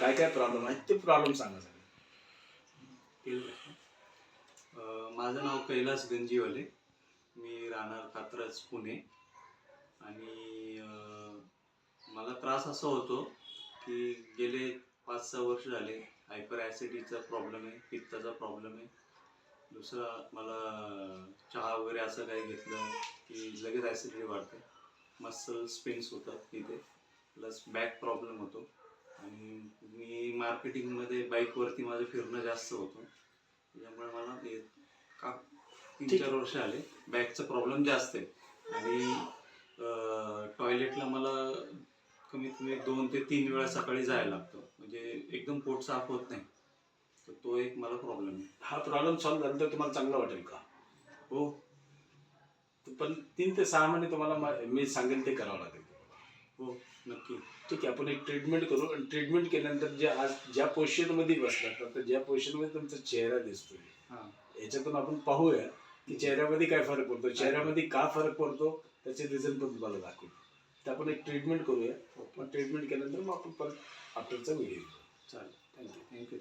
काय काय प्रॉब्लेम आहेत ते प्रॉब्लेम सांगा सगळे. माझं नाव कैलास गंजीवाले. मी राहणार कात्रज पुणे. आणि मला त्रास असा होतो की गेले पाच सहा वर्ष झाले हायपर ॲसिडीचा प्रॉब्लेम आहे पित्ताचा प्रॉब्लेम आहे. दुसरा मला चहा वगैरे असं काही घेतलं की लगेच ॲसिडिटी वाढते. मसल स्पेन्स होतात तिथे प्लस बॅक प्रॉब्लेम होतो. आणि मी मार्केटिंगमध्ये बाईकवरती माझं फिरणं जास्त होतं. त्याच्यामुळे मला हे का तीन चार वर्ष आले. बॅकचा प्रॉब्लेम जास्त आहे. आणि टॉयलेटला मला कमीत कमी दोन ते तीन वेळा सकाळी जायला लागतं. म्हणजे एकदम पोट साफ होत नाही. तर तो एक मला प्रॉब्लेम आहे. हा प्रॉब्लेम सॉल्व्ह झाला तर तुम्हाला चांगलं वाटेल का? हो. पण तीन ते सहा महिने तुम्हाला मा- मी सांगेल ते करावं लागेल. हो नक्की. ठीक आहे आपण एक ट्रीटमेंट करू. आणि ट्रीटमेंट केल्यानंतर जे आज ज्या पोझिशनमध्ये बसला तर ज्या पोझिशनमध्ये तुमचा चेहरा दिसतोय हां. याच्यातून आपण पाहूया की चेहऱ्यामध्ये काय फरक पडतो. चेहऱ्यामध्ये का फरक पडतो त्याचे रिझल्ट पण तुम्हाला दाखवू तर आपण एक ट्रीटमेंट करूया. मग ट्रीटमेंट केल्यानंतर मग आपण परत आफ्टरचा व्हिडिओ चालेल. Thank you thank you